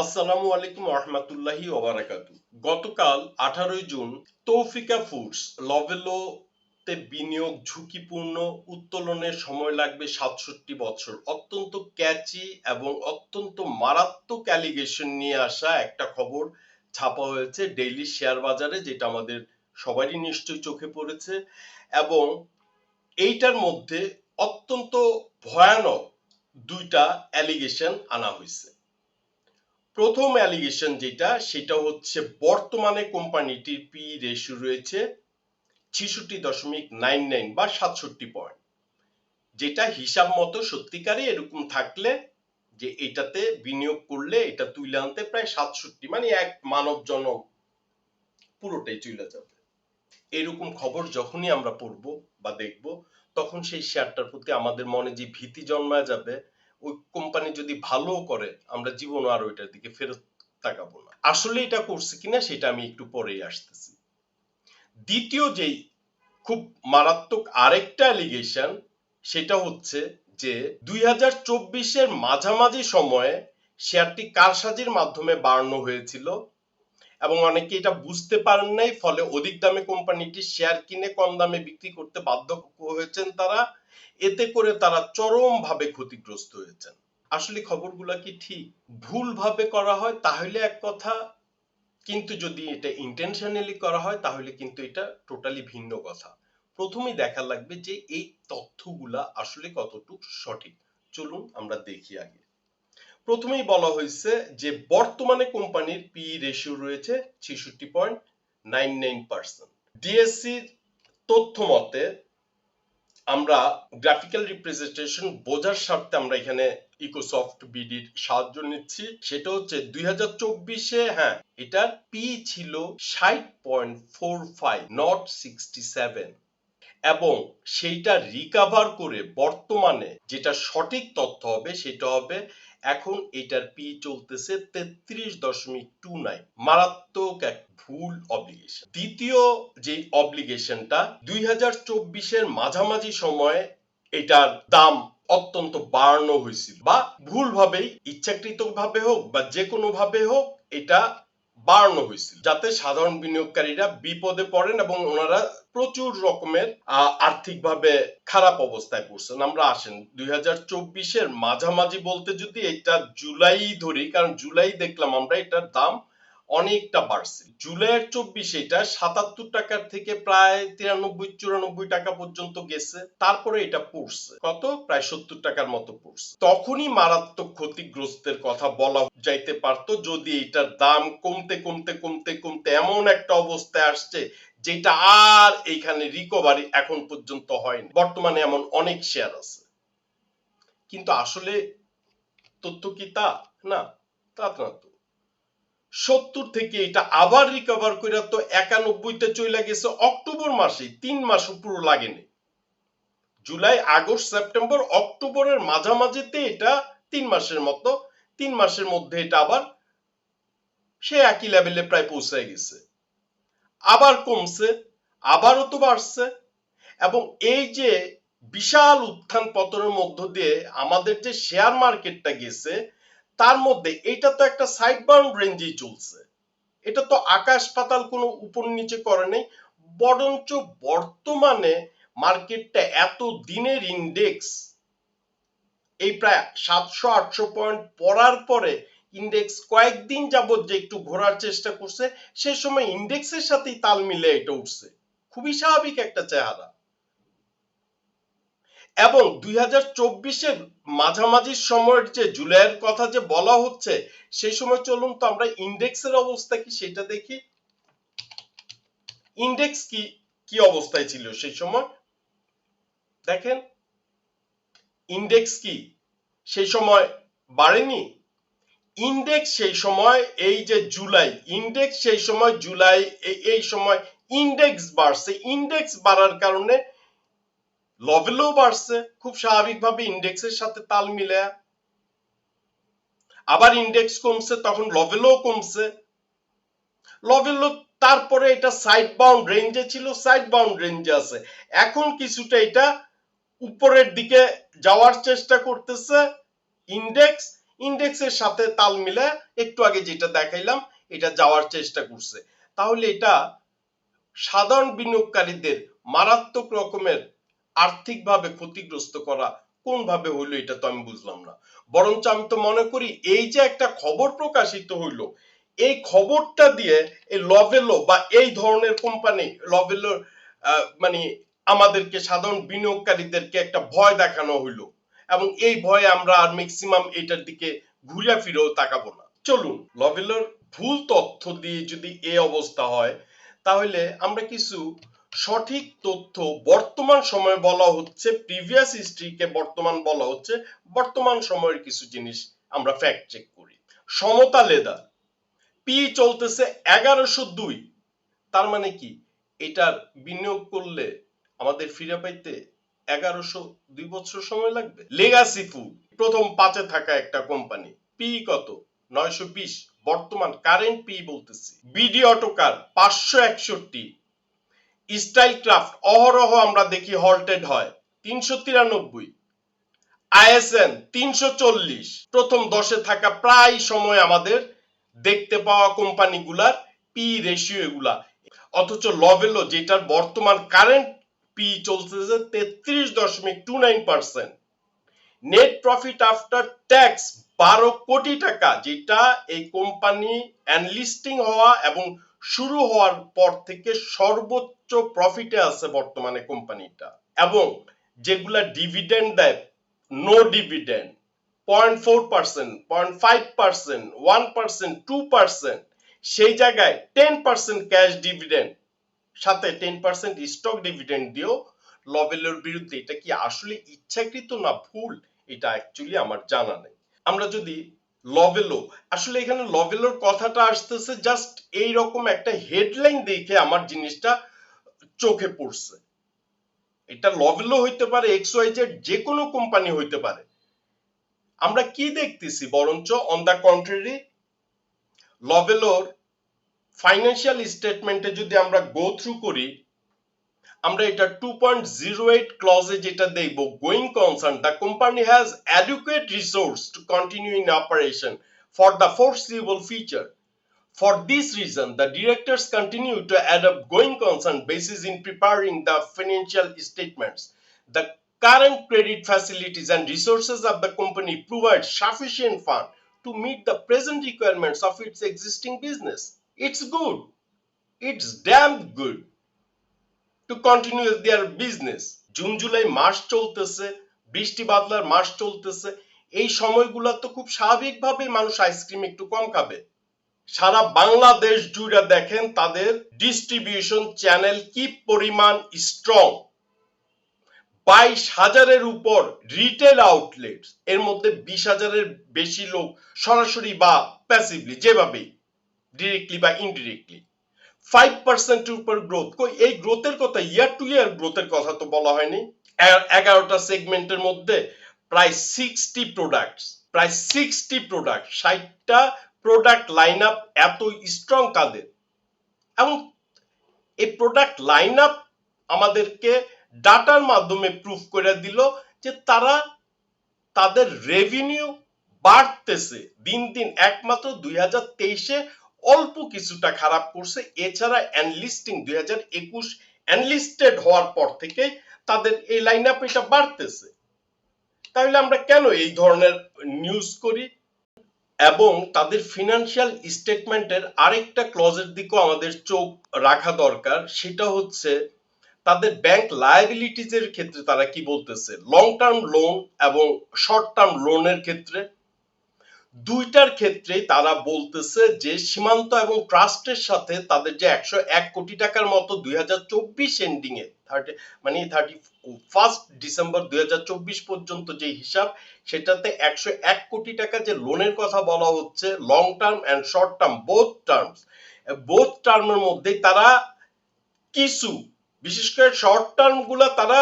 আসসালামু আলাইকুম রহমতুল্লাহি ওবারাকাতু গতকাল আঠারোই জুন তৌফিকা ফুডস লভেলোতে বিনিয়োগ ঝুঁকিপূর্ণ, উত্তোলনের সময় লাগবে সাতষট্টি বছর। অত্যন্ত ক্যাচি এবং অত্যন্ত মারাত্মক অ্যালিগেশন নিয়ে আসা একটা খবর ছাপা হয়েছে ডেইলি শেয়ার বাজারে, যেটা আমাদের সবারই নিশ্চয়ই চোখে পড়েছে। এবং এইটার মধ্যে অত্যন্ত ভয়ানক দুইটা অ্যালিগেশন আনা হয়েছে। প্রথম অ্যালিগেশন যেটা, সেটা হচ্ছে বর্তমানে কোম্পানিটির পি রেশিও রয়েছে ছিষট্টি দশমিক নাইন নাইন বা সাতষট্টি পয়েন্ট যেটা হিসাব মতো সত্যিকারে এরকম থাকলে যে এটাতে বিনিয়োগ করলে এটা তুলে আনতে প্রায় সাতষট্টি মানে এক মানব জনক পুরোটাই চলে যাবে। এরকম খবর যখনই আমরা পড়ব বা দেখব, তখন সেই শেয়ারটার প্রতি আমাদের মনে যে ভীতি জন্মায় যাবে ওই কোম্পানি যদি ভালো করে, আমরা জীবনও আর ওইটার দিকে ফেরত তাকাবো না। আসলে এটা করছে কিনা সেটা আমি একটু পরেই আসতেছি। দ্বিতীয় যেই খুব মারাত্মক আরেকটা অ্যালিগেশন সেটা হচ্ছে যে দুই হাজার চব্বিশের মাঝামাঝি সময়ে শেয়ারটি কারসাজির মাধ্যমে বাড়ানো হয়েছিল এবং অনেকে এটা বুঝতে পারেন নাই, ফলে অধিক দামে কোম্পানিটি শেয়ার কিনে কম দামে বিক্রি করতে বাধ্য হয়েছেন তারা। এতে করে তারা চরম ভাবে ক্ষতিগ্রস্ত হয়েছেন। আসলে খবরগুলা কি ঠিক? ভুল ভাবে করা হয় তাহলে এক কথা, কিন্তু যদি এটা ইন্টেনশনালি করা হয় তাহলে কিন্তু এটা টোটালি ভিন্ন কথা। প্রথমেই দেখা লাগবে যে এই তথ্যগুলা আসলে কতটুকু সঠিক। চলুন আমরা দেখি আগে। প্রথমেই বলা হয়েছে যে বর্তমানে কোম্পানির পি রেশিও রয়েছে ছেষট্টি পয়েন্ট নাইন নাইন পার্সেন্ট ডিএসসির তথ্য মতে আমরা গ্রাফিক্যাল রিপ্রেজেন্টেশন বোঝার স্বার্থে আমরা এখানে ইকোসফট বিডির সাহায্য নিচ্ছি। সেটা হচ্ছে দুই হাজার চব্বিশে হ্যাঁ এটার পি ছিল ষাট point four five not sixty seven এবং সেইটা রিকাভার করে বর্তমানে যেটা সঠিক তথ্য হবে, সেটা হবে এখন এটার পি চলতেছে তেত্রিশ দশমিক টু নাইন। মারাত্মক এক ভুল অব্লিগেশন দ্বিতীয় যে অব্লিগেশনটা দুই হাজার চব্বিশের মাঝামাঝি সময়ে এটার দাম অত্যন্ত বাড়ানো হয়েছিল। বা ভুলভাবেই ইচ্ছাকৃত ভাবে হোক বা যে কোনো ভাবে হোক, এটা বাড়ানো হয়েছিল, যাতে সাধারণ বিনিয়োগকারীরা বিপদে পড়েন এবং ওনারা প্রচুর রকমের আর্থিকভাবে খারাপ অবস্থায় পড়ছেন। আমরা আসেন, দুই হাজার চব্বিশের মাঝামাঝি বলতে যদি এটা জুলাই ধরি, কারণ জুলাই দেখলাম আমরা এটার দাম অনেকটা বাড়ছে। জুলাইয়ের চব্বিশে এটা সাতাত্তর টাকার থেকে প্রায় তিরানব্বই, চুরানব্বই টাকা পর্যন্ত গেছে। তারপরে এটা পড়ছে। কত? প্রায় সত্তর টাকার মতো পড়ছে। তখনই মারাত্মক ক্ষতিগ্রস্তের কথা বলা যাইতে পারতো, যদি এটার দাম কমতে কমতে কমতে কমতে এমন একটা অবস্থায় আসছে, যেটা আর এইখানে রিকভারি এখন পর্যন্ত হয়নি। বর্তমানে এমন অনেক শেয়ার আছে। কিন্তু আসলে তথ্য কি তা? না তা না সত্তর থেকে এটা আবার রিকভার করে তো একানব্বইতে চলে গেছে অক্টোবর মাসে তিন মাসও পুরো লাগেনি। জুলাই, আগস্ট, সেপ্টেম্বর, অক্টোবরের মাঝামাঝিতে এটা তিন মাসের মতো, তিন মাসের মধ্যে এটা আবার সে একই লেভেলে প্রায় পৌঁছে গেছে। আবার কমছে, আবারও তো বাড়ছে এবং এই যে বিশাল উত্থান পতনের মধ্য দিয়ে আমাদের যে শেয়ার মার্কেটটা গেছে তার মধ্যে এটা তো একটা সাইড বাউন্ড রেঞ্জেই চলছে। এটা তো আকাশ পাতাল কোনো উপর নিচে করে নেই। বরঞ্চ বর্তমানে মার্কেটটা এত দিনের ইন্ডেক্স এই প্রায় সাতশো, আটশো পয়েন্ট পড়ার পরে ইন্ডেক্স কয়েকদিন যাবত যে একটু ঘোরার চেষ্টা করছে, সে সময় ইন্ডেক্সের সাথেই তাল মিলে এটা উঠছে। খুবই স্বাভাবিক একটা চেহারা। এবং দুই হাজার চব্বিশের মাঝামাঝি সময়ের যে জুলাইয়ের কথা যে বলা হচ্ছে, সেই সময় চলুন তো আমরা ইন্ডেক্সের অবস্থা কি সেটা দেখি। ইন্ডেক্স কি কি অবস্থায় ছিল সেই সময়? দেখেন, ইন্ডেক্স কি সেই সময় বাড়েনি? ইন্ডেক্স সেই সময় এই যে জুলাই, ইন্ডেক্স সেই সময় জুলাই, এই- এই সময় ইন্ডেক্স বাড়ছে। ইন্ডেক্স বাড়ার কারণে লভেলও বাড়ছে খুব স্বাভাবিকভাবে ইন্ডেক্সের সাথে তাল মিলে। আবার ইন্ডেক্স কমছে, তখন লভেলও কমছে। লভেলও তারপরে এটা সাইড বাউন্ড রেঞ্জে ছিল সাইড বাউন্ড রেঞ্জে আছে। এখন কিছুটা এটা উপরের দিকে যাওয়ার চেষ্টা করতেছে ইন্ডেক্স ইন্ডেক্সের সাথে তাল মিলে, একটু আগে যেটা দেখাইলাম, এটা যাওয়ার চেষ্টা করছে। তাহলে এটা সাধারণ বিনিয়োগকারীদের মারাত্মক রকমের আর্থিকভাবে ক্ষতিগ্রস্ত করা কোনভাবে হইল এটা তো আমি বুঝলাম না। বরঞ্চ আমি তো মনে করি এই যে একটা খবর প্রকাশিত হইল, এই খবরটা দিয়ে এই লভেলো বা এই ধরনের কোম্পানি লভেলোর মানে আমাদেরকে সাধারণ বিনিয়োগকারীদেরকে একটা ভয় দেখানো হইল এবং এই ভয়ে আমরা আর ম্যাক্সিমাম এটার দিকে ঘুরে ফিরেও তাকাবো না। চলুন লভেলোর ভুল তথ্য দিয়ে যদি এই অবস্থা হয়, তাহলে আমরা কিছু সঠিক তথ্য বর্তমান সময়ে বলা হচ্ছে প্রিভিয়াস হিস্ট্রিকে বর্তমান বলা হচ্ছে, বর্তমান সময়ের কিছু জিনিস আমরা ফ্যাক্ট চেক করি। সমতা লেদার পি চলতেছে এগারোশো দুই। তার মানে কি? এটার বিনিয়োগ করলে আমাদের ফিরে পাইতে এগারোশো দুই বছর সময় লাগবে। লেগাসি ফুড প্রথম পাঁচে থাকা একটা কোম্পানি পি কত? নয়শো বিশ। বর্তমান কারেন্ট পি বলতেছি। বিডি অটোকার পাঁচশো একষট্টি। স্টাইল ক্রাফট, অহরহ আমরা দেখি হল্টেড হয়। তিনশো তিরানব্বই। আইএসএন, তিনশো চল্লিশ। প্রথম দশে থাকা প্রায় সময় আমাদের দেখতে পাওয়া কোম্পানিগুলার পি রেশিও এগুলা। অথচ লভেলো যেটার বর্তমান কারেন্ট পি চলতেছে তেত্রিশ দশমিক two nine percent. Net profit after tax বারো কোটি টাকা, যেটা এই কোম্পানি অ্যানলিস্টিং হওয়া এবং শুরু হওয়ার পর থেকে সর্বোচ্চ প্রফিটে আছে বর্তমানে কোম্পানিটা এবং যেগুলা ডিভিডেন্ড দেয় no dividend point four percent point five percent one percent two percent সেই জায়গায় টেন পার্সেন্ট ক্যাশ ডিভিডেন্ড সাথে টেন পার্সেন্ট স্টক ডিভিডেন্ড লবেলের বিরুদ্ধে এটা কি আসলে ইচ্ছাকৃত না ভুল? এটা অ্যাকচুয়ালি আমার জানা নেই। আমরা যদি লভেলো আসলে এখানে লভেলোর কথাটা আসতেছে জাস্ট এই রকম একটা হেডলাইন দেখে আমার জিনিসটা চোখে পড়ছে এটা লভেলো হইতে পারে এক্স ওয়াই জেড যে কোনো কোম্পানি হইতে পারে আমরা কি দেখতেছি বরঞ্চ অন দা কন্ট্রারি লভেলোর ফাইন্যান্সিয়াল স্টেটমেন্টে যদি আমরা গো থ্রু করি, আমরা এটা টু পয়েন্ট জিরো এইট ক্লজে যেটা দেখব going concern the company has adequate resource to continue in operation for the foreseeable future. For this reason, the directors continue to adopt going concern basis in preparing the financial statements. The current credit facilities and resources of the company provide sufficient fund to meet the present requirements of its existing business. It's good. It's damn good. To continue their business June July মাস চলতেছে বৃষ্টি বাদলার মাস চলতেছে এই সময়গুলো তো খুব স্বাভাবিকভাবে মানুষ আইসক্রিম একটু কম খাবে সারা বাংলাদেশ জুড়ে দেখেন তাদের ডিস্ট্রিবিউশন চ্যানেল কি পরিমাণ স্ট্রং বাইশ হাজারের উপর রিটেল আউটলেট এর মধ্যে বিশ হাজারের বেশি লোক সরাসরি বা প্যাসিভলি যেভাবেই ডিরেক্টলি বা ইনডিরেক্টলি ফাইভ পার্সেন্টের উপর গ্রোথ এই গ্রোথের কথা ইয়ার টু ইয়ার গ্রোথের কথা তো বলা হয়নি। এগারোটা সেগমেন্টের মধ্যে প্রায় সিক্সটি প্রোডাক্ট প্রায় সিক্সটি প্রোডাক্ট ষাটটা প্রোডাক্ট লাইন আপ এত স্ট্রং তাদের এবং এই প্রোডাক্ট লাইন আপ আমাদেরকে ডাটার মাধ্যমে প্রুফ করে দিল যে তারা তাদের রেভিনিউ বাড়তেছে। দিন দিন একমাত্র দুই হাজার তেইশে অল্প কিছুটা খারাপ করছে। এছাড়া অ্যানলিস্টিং দুই হাজার একুশ অ্যানলিস্টেড হওয়ার পর থেকে তাদের এই লাইন আপ এটা বাড়তেছে। তাহলে আমরা কেন এই ধরনের নিউজ করি? এবং তাদের ফিনান্সিয়াল স্টেটমেন্টের আরেকটা ক্লজের দিকেও আমাদের চোখ রাখা দরকার, সেটা হচ্ছে তাদের ব্যাংক লায়াবিলিটিজ এর ক্ষেত্রে তারা কি বলতেছে? লং টার্ম লোন এবং শর্ট টার্ম লোনের ক্ষেত্রে। দুইটার ক্ষেত্রেই তারা বলতেছে যে সীমান্ত এবং ট্রাস্টের সাথে তাদের যে একশো এক কোটি টাকার মতো দুই হাজার চব্বিশ এন্ডিং এ থার্টি মানে থার্টি ফার্স্ট ডিসেম্বর দুই হাজার চব্বিশ পর্যন্ত যে হিসাব, সেটাতে একশো এক কোটি টাকা যে লোনের কথা বলা হচ্ছে long term and short term both terms both টার্মের মধ্যে তারা কিছু, বিশেষ করে শর্ট টার্মগুলা তারা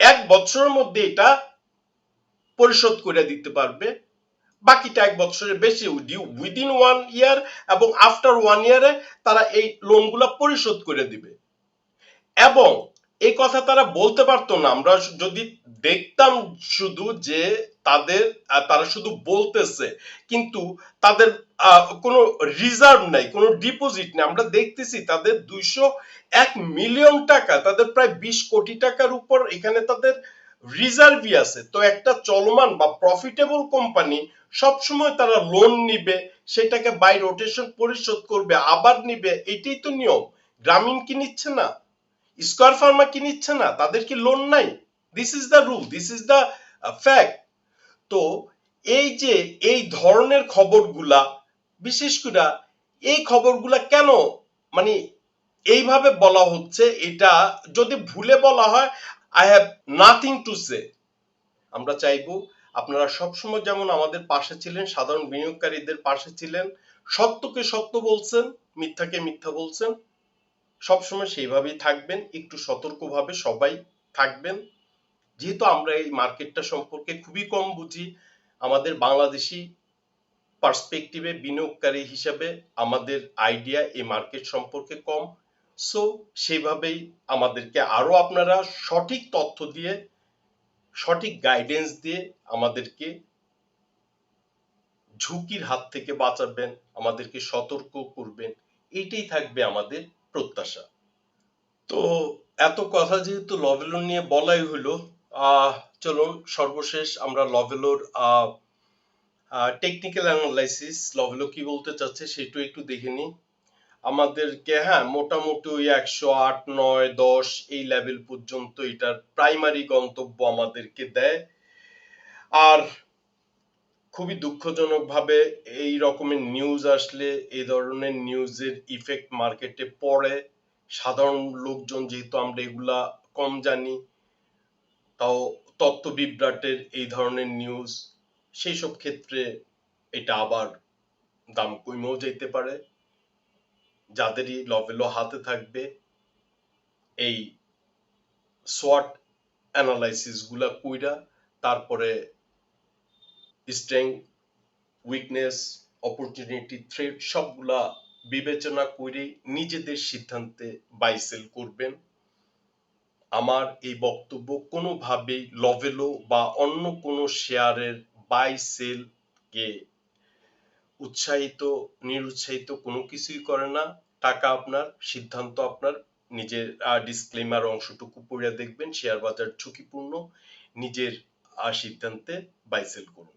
এক বছরের মধ্যে এটা পরিশোধ করে দিতে পারবে। বাকিটা এক বছরের বেশি উইদিন ওয়ান ইয়ার এবং আফটার ওয়ান ইয়ারে তারা এই লোনগুলা পরিশোধ করে দিবে। এবং এই কথা তারা বলতে পারতো না। আমরা যদি দেখতাম শুধু যে তাদের তারা শুধু বলতেছে, কিন্তু তাদের কোনো রিজার্ভ নাই, কোনো ডিপোজিট নেই। আমরা দেখতেছি তাদের দুইশো এক মিলিয়ন টাকা, তাদের প্রায় বিশ কোটি টাকার উপর এখানে তাদের রিজার্ভই আছে। তো একটা চলমান বা প্রফিটেবল কোম্পানি সবসময় তারা লোন নিবে, সেটাকে বাই রোটেশন পরিশোধ করবে, আবার নিবে, এটাই তো নিয়ম। গ্রামীণ কি নিচ্ছে না? স্কোয়ার ফার্মা কি নিচ্ছে না? তাদের কি লোন নাই? This is the rule this is the fact তো এই যে এই ধরনের খবরগুলা, বিশেষ করে এই খবরগুলা কেন মানে এইভাবে বলা হচ্ছে, এটা যদি ভুলে বলা হয় I have nothing to say আমরা চাইব আপনারা সবসময় যেমন আমাদের পাশে ছিলেন, সাধারণ বিনিয়োগকারীদের পাশে ছিলেন, সত্যকে সত্য বলছেন, মিথ্যাকে মিথ্যা বলছেন সবসময় সেইভাবেই থাকবেন, একটু সতর্কভাবে সবাই থাকবেন। যেহেতু আমরা এই মার্কেটটা সম্পর্কে খুবই কম বুঝি, আমাদের বাংলাদেশি পার্সপেক্টিভে বিনিয়োগকারী হিসাবে আমাদের আইডিয়া এই মার্কেট সম্পর্কে কম। সো সেইভাবেই আমাদেরকে আরও আপনারা সঠিক তথ্য দিয়ে, সঠিক গাইডেন্স দিয়ে আমাদেরকে ঝুঁকির হাত থেকে বাঁচাবেন, আমাদেরকে সতর্ক করবেন। এটাই থাকবে আমাদের প্রত্যাশা। তো এত কথা যেহেতু লভেলো নিয়ে বলাই হলো চলুন সর্বশেষ আমরা লভেলোর টেকনিক্যাল অ্যানালাইসিস লভেলো কি বলতে চাচ্ছে সেটা একটু দেখে নিই। আমাদেরকে হ্যাঁ মোটামুটি ওই একশো আট, নয়, দশ এই লেভেল পর্যন্ত এটার প্রাইমারি গন্তব্য আমাদেরকে দেয়। আর খুবই দুঃখজনক ভাবে এই রকমের নিউজ আসলে এই ধরনের নিউজের ইফেক্ট মার্কেটে পড়ে। সাধারণ লোকজন যেহেতু আমরা এগুলা কম জানি, তাও তত্ত্ব বিভ্রাটের এই ধরনের নিউজ সেই সব ক্ষেত্রে এটা আবার দাম কমেও যেতে পারে। যাদেরই লভেলো হাতে থাকবে, এই সোয়াট অ্যানালাইসিসগুলা কইরা তারপরে স্ট্রেংথ উইকনেস অপরচুনিটি থ্রেট সবগুলা বিবেচনা করে নিজেদের সিদ্ধান্তে বাইসেল করবেন। আমার এই বক্তব্য কোনোভাবেই লভেলো বা অন্য কোনো শেয়ারের বাই সেল কে উৎসাহিত, নিরুৎসাহিত কোনো কিছুই করে না। টাকা আপনার, সিদ্ধান্ত আপনার, নিজের ডিসক্লেমার অংশটুকু পড়ে দেখবেন, শেয়ার বাজার ঝুঁকিপূর্ণ। নিজের সিদ্ধান্তে বাই সেল করুন।